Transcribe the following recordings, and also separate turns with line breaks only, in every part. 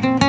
Thank you.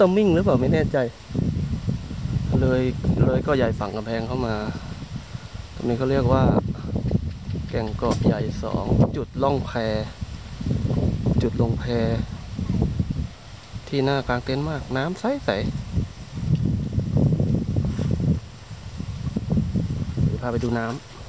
ซับซับตมิงหรือเปล่าไม่แน่ใจ เลยเลยก็ใหญ่ฝั่งกำแพงเข้ามา ตรงนี้เขาเรียกว่า แก่งเกาะใหญ่สองจุดล่องแพจุดลงแพที่หน้ากลางเต็นท์มากน้ำใสใสพาไปดูน้ำ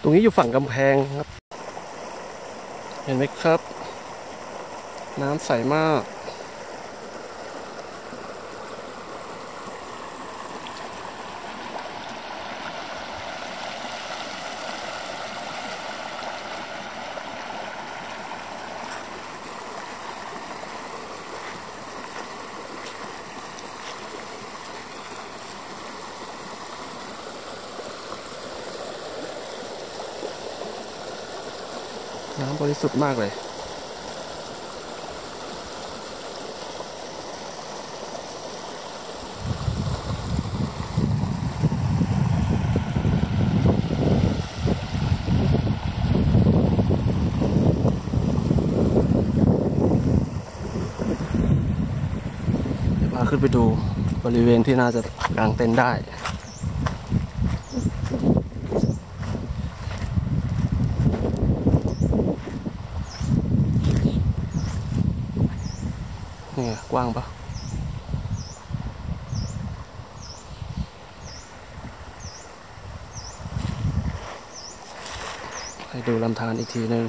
ตรงนี้อยู่ฝั่งกำแพงครับ เห็นไหมครับ น้ำใสมาก น้ำบริสุทธิ์มากเลยเดี๋ยวพาขึ้นไปดูบริเวณที่น่าจะกางเต็นท์ได้ นี่ไงกว้างปะให้ดูลำธารอีกทีหนึ่ง